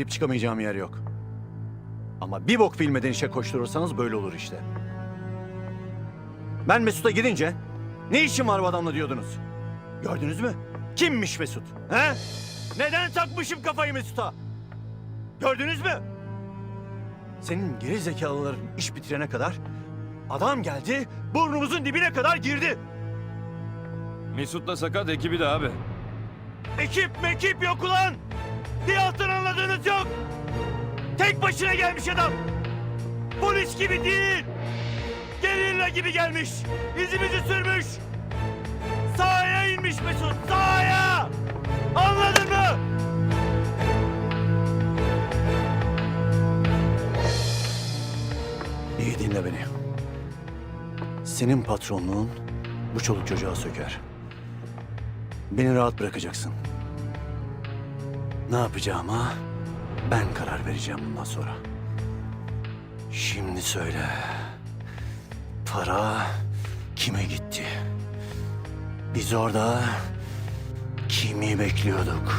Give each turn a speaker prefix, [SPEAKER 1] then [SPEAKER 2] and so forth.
[SPEAKER 1] Deyip çıkamayacağım yer yok. Ama bir bok bilmeden işe koşturursanız böyle olur işte. Ben Mesut'a gidince ne işim var bu adamla diyordunuz. Gördünüz mü? Kimmiş Mesut? He? Neden takmışım kafayı Mesut'a? Gördünüz mü? Senin geri zekalıların iş bitirene kadar adam geldi burnumuzun dibine kadar girdi.
[SPEAKER 2] Mesut'la Sakat ekibi de abi.
[SPEAKER 1] Ekip mekip yok ulan. Alttan anladığınız yok. Tek başına gelmiş adam. Polis gibi değil. Gerilla gibi gelmiş. İzimizi sürmüş. Sahaya inmiş Mesut. Sahaya. Anladın mı? İyi dinle beni. Senin patronluğun bu çoluk çocuğa söker. Beni rahat bırakacaksın. Ne yapacağıma ben karar vereceğim bundan sonra. Şimdi söyle. Para kime gitti? Biz orada kimi bekliyorduk?